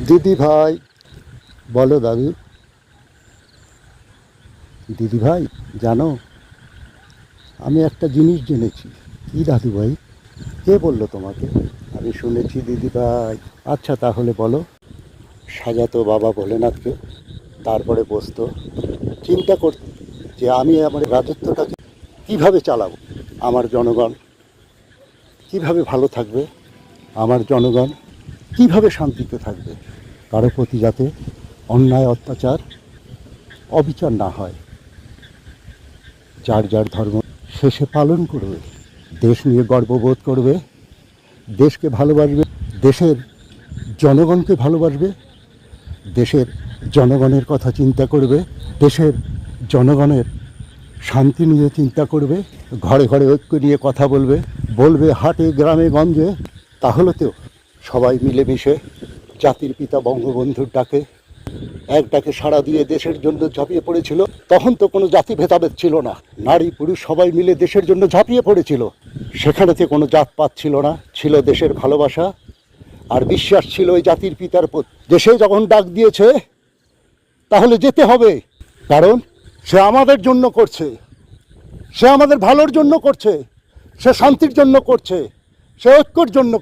দিদি ভাই, বলো দাদু। দিদি ভাই, জানো, আমি একটা জিনিস জেনেছি। কি দাদু ভাই? কে বলল তোমাকে? আমি শুনেছি দিদি ভাই। আচ্ছা তাহলে বলো। সাজাতো বাবা ভোলেনাথকে, তারপরে বসতো। চিন্তা করত যে আমি আমার রাজত্বটাকে কীভাবে চালাবো? আমার জনগণ কীভাবে ভালো থাকবে? আমার জনগণ কীভাবে শান্তিতে থাকবে? কারও প্রতি যাতে অন্যায়, অত্যাচার, অবিচার না হয়। যার যার ধর্ম শেষে পালন করবে। দেশ নিয়ে গর্ববোধ করবে। দেশকে ভালোবাসবে। দেশের জনগণকে ভালোবাসবে। দেশের জনগণের কথা চিন্তা করবে। দেশের জনগণের শান্তি নিয়ে চিন্তা করবে। ঘরে ঘরে ঐক্য নিয়ে কথা বলবে। বলবে, হাটে, গ্রামে, গঞ্জে, তাহলে তো সবাই মিলেমিশে জাতির পিতা বঙ্গবন্ধুর ডাকে, এক ডাকে সাড়া দিয়ে দেশের জন্য ঝাঁপিয়ে পড়েছিল। তখন তো কোনো জাতি ভেদাভেদ ছিল না। নারী পুরুষ সবাই মিলে দেশের জন্য ঝাঁপিয়ে পড়েছিল। সেখানেতে কোনো জাতপাত ছিল না। ছিল দেশের ভালোবাসা। আর বিশ্বাস ছিল ওই জাতির পিতার প্রতি দেশে যখন ডাক দিয়েছে, তাহলে যেতে হবে। কারণ সে আমাদের জন্য করছে। সে আমাদের ভালোর জন্য করছে। সে শান্তির জন্য করছে। সে ঐক্যর জন্য